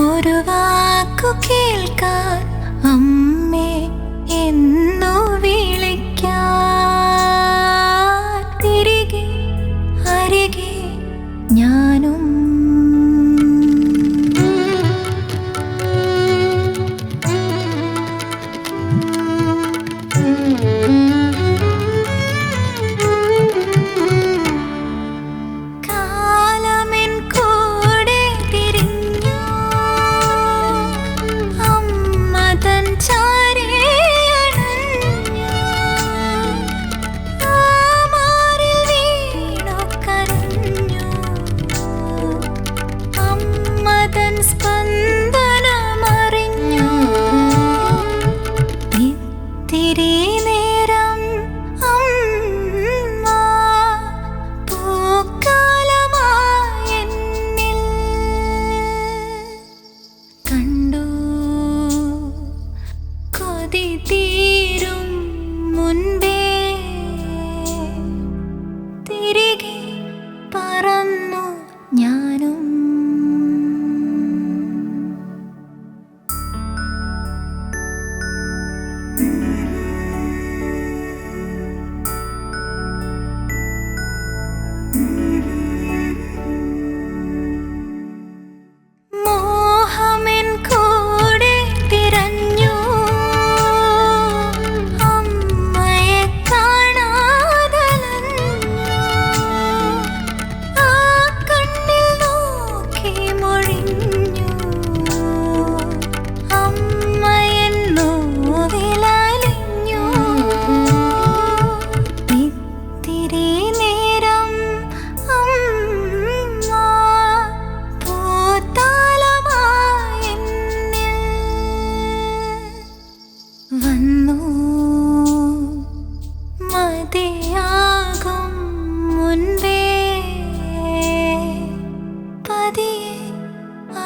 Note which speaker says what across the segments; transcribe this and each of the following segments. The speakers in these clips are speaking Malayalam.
Speaker 1: ഒരു വാക്കു കേൾക്കാൻ അമ്മേ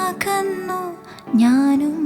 Speaker 1: അകന്നു ഞാനും